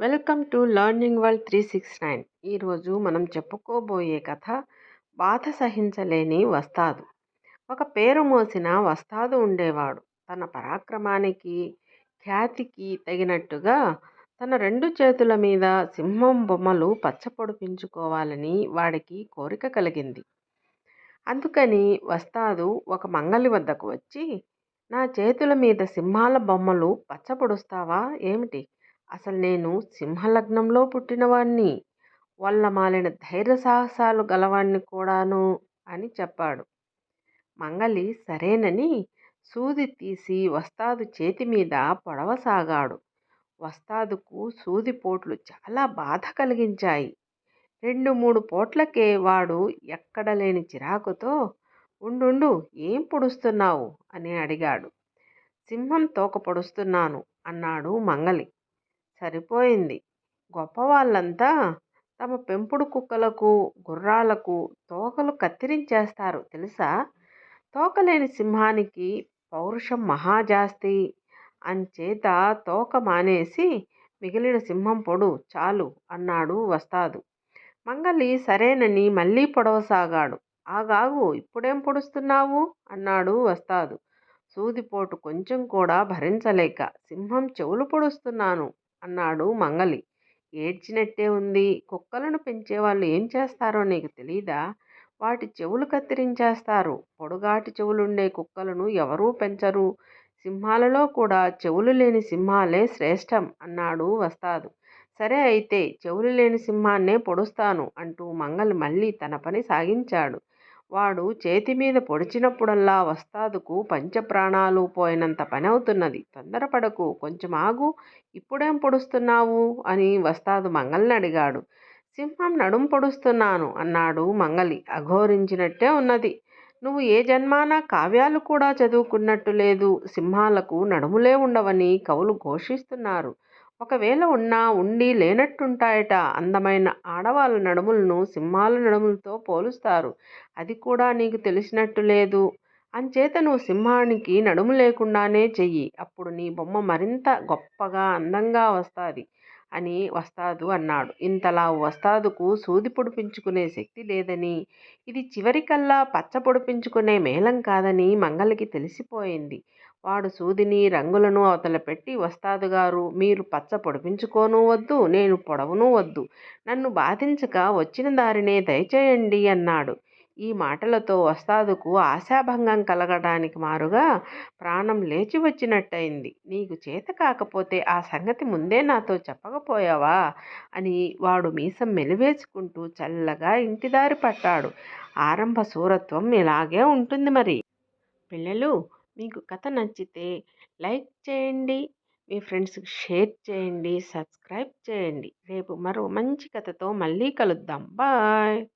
Welcome to learning world three six nine. ఈరోజు మనం చెప్పుకోబోయే కథ బాధ సహించలేని వస్తాదు. ఒక పేరు మోసిన వస్తాదు ఉండేవాడు. తన పరాక్రమానికి ఖ్యాతికి తగినట్టుగా తన రెండు చేతుల మీద సింహం బొమ్మలు పచ్చపొడిపించుకోవాలని వాడికి కోరిక కలిగింది. అందుకని వస్తాదు ఒక మంగలి వద్దకు వచ్చి నా చేతుల మీద సింహాల బొమ్మలు పచ్చపొడుస్తావా? ఏమిటి? అసలు నేను సింహలగ్నంలో పుట్టినవాణ్ణి వల్ల మాలిన ధైర్య సాహసాలు గలవాణ్ణి కూడాను అని చెప్పాడు. మంగలి సరేనని సూది తీసి వస్తాదు చేతి మీద పొడవసాగాడు వస్తాదుకు సూది పోట్లు చాలా బాధ కలిగించాయి. రెండు మూడు పోట్లకే వాడు ఎక్కడ లేని చిరాకుతో ఉండుండు ఏం పొడుస్తున్నావు? అని అడిగాడు. సింహం తోక పొడుస్తున్నాను అన్నాడు మంగలి. సరిపోయింది. గొప్పవాళ్ళంతా తమ పెంపుడు కుక్కలకు గుర్రాలకు తోకలు కత్తిరించేస్తారు తెలుసా? తోకలేని సింహానికి పౌరుషం మహాజాస్తి అంచేత తోక మానేసి మిగిలిన సింహం పొడు చాలు అన్నాడు వస్తాదు. మంగలి సరేనని మళ్ళీ పొడవసాగాడు ఆగాగు ఇప్పుడేం పొడుస్తున్నావు? అన్నాడు వస్తాదు. సూదిపోటు కొంచెం కూడా భరించలేక సింహం చెవులు పొడుస్తున్నాను. అన్నాడు మంగలి. ఏడ్చినట్టే ఉంది. కుక్కలను పెంచేవాళ్ళు ఏం చేస్తారో నీకు తెలీదా? వాటి చెవులు కత్తిరించేస్తారు. పొడుగాటి చెవులుండే కుక్కలను ఎవరూ పెంచరు. సింహాలలో కూడా చెవులు లేని సింహాలే శ్రేష్టం అన్నాడు వస్తాదు. సరే అయితే చెవులు లేని సింహాన్నే పొడుస్తాను అంటూ మంగలి మళ్ళీ తన పని సాగించాడు. వాడు చేతి మీద పొడిచినప్పుడల్లా వస్తాదుకు పంచప్రాణాలు పోయినంత పని అవుతున్నది తొందరపడకు కొంచెం ఆగు ఇప్పుడేం పొడుస్తున్నావు? అని వస్తాదు మంగల్ని అడిగాడు. సింహం నడుం పొడుస్తున్నాను అన్నాడు మంగలి. అఘోరించినట్టే ఉన్నది. నువ్వు ఏ జన్మాన కావ్యాలు కూడా చదువుకున్నట్టు లేదు. సింహాలకు నడుములే ఉండవని కవులు ఘోషిస్తున్నారు. ఒకవేళ ఉన్నా ఉండి లేనట్టుంటాయట. అందమైన ఆడవాళ్ళ నడుములను సింహాల నడుములతో పోలుస్తారు. అది కూడా నీకు తెలిసినట్టు లేదు. అంచేత నువ్వు సింహానికి నడుము లేకుండానే చెయ్యి. అప్పుడు నీ బొమ్మ మరింత గొప్పగా అందంగా వస్తుంది అని వస్తాదు అన్నాడు. ఇంతలా వస్తాదుకు సూది పొడిపించుకునే శక్తి లేదని ఇది చివరికల్లా పచ్చ పొడిపించుకునే మేళం కాదని మంగళకి తెలిసిపోయింది. వాడు సూదిని రంగులను అవతల పెట్టి వస్తాదు గారు మీరు పచ్చ పొడిపించుకోను వద్దు నేను పొడవును వద్దు. నన్ను బాధించక వచ్చిన దారినే దయచేయండి అన్నాడు. ఈ మాటలతో వస్తాదుకు ఆశాభంగం కలగడానికి మారుగా ప్రాణం లేచి వచ్చినట్టయింది. నీకు చేత కాకపోతే ఆ సంగతి ముందే నాతో చెప్పకపోయావా? అని వాడు మీసం మెలివేసుకుంటూ చల్లగా ఇంటిదారి పట్టాడు. ఆరంభ సూరత్వం ఇలాగే ఉంటుంది మరి. పిల్లలు మీకు కథ నచ్చితే లైక్ చేయండి మీ ఫ్రెండ్స్కి షేర్ చేయండి సబ్స్క్రైబ్ చేయండి. రేపు మరో మంచి కథతో మళ్ళీ కలుద్దాం. బాయ్.